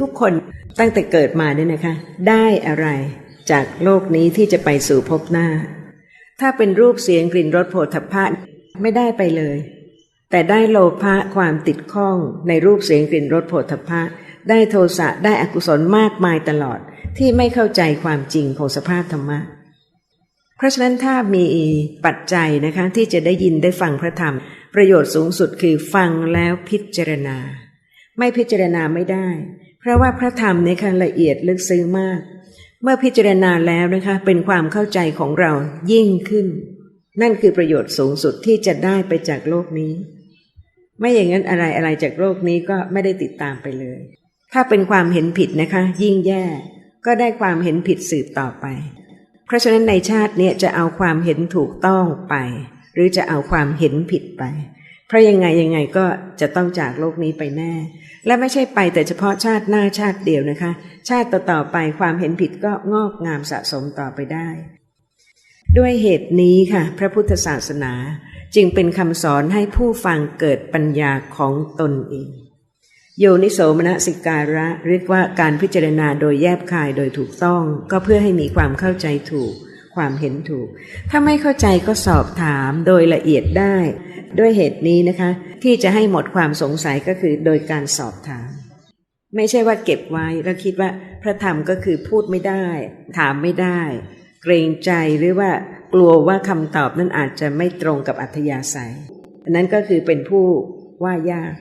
ทุกคนตั้งแต่เกิดมาเนี่ยนะคะ ได้อะไรจากโลกนี้ที่จะไปสู่ภพหน้า ถ้าเป็นรูปเสียงกลิ่นรสโผฏฐัพพะไม่ได้ไปเลย แต่ได้โลภะความติดข้องในรูปเสียงกลิ่นรสโผฏฐัพพะได้โทสะได้อกุศลมากมายตลอดที่ไม่เข้าใจความจริงของสภาพธรรมะ เพราะฉะนั้นถ้ามีปัจจัยนะคะที่จะได้ยินได้ฟังพระธรรม ประโยชน์สูงสุดคือฟังแล้วพิจารณา ไม่พิจารณาไม่ได้ เพราะว่าพระธรรมเนี่ยค่ะละเอียดลึกซึ้งมาก เมื่อพิจารณาแล้วนะคะเป็นความเข้าใจของเรายิ่งขึ้น นั่นคือประโยชน์สูงสุดที่จะได้ไปจากโลกนี้ ไม่อย่างนั้นอะไรอะไรจากโลกนี้ก็ไม่ได้ติดตามไปเลย ถ้าเป็นความเห็นผิดนะคะ ยิ่งแย่ก็ได้ความเห็นผิดสืบต่อไป เพราะฉะนั้นในชาติเนี้จะเอาความเห็นถูกต้องไป หรือจะเอาความเห็นผิดไป ราะยังไงยังไงก็จะต้องจากโลกนี้ไปแน่ และไม่ใช่ไปแต่เฉพาะชาติหน้าชาติเดียวนะคะ ชาติต่อๆไปความเห็นผิดก็งอกงามสะสมต่อไปได้ ด้วยเหตุนี้ค่ะ พระพุทธศาสนาจึงเป็นคำสอนให้ผู้ฟังเกิดปัญญาของตนเอง โยนิโสมนสิการะเรียกว่าการพิจารณาโดยแยบคายโดยถูกต้อง ก็เพื่อให้มีความเข้าใจถูก ความเห็นถูก ถ้าไม่เข้าใจก็สอบถามโดยละเอียดได้ ด้วยเหตุนี้นะคะ ที่จะให้หมดความสงสัยก็คือโดยการสอบถาม ไม่ใช่ว่าเก็บไว้แล้วคิดว่าพระธรรมก็คือพูดไม่ได้ ถามไม่ได้ เกรงใจหรือว่ากลัวว่าคำตอบนั้นอาจจะไม่ตรงกับอัธยาศัยอันนั้นก็คือเป็นผู้ว่ายาก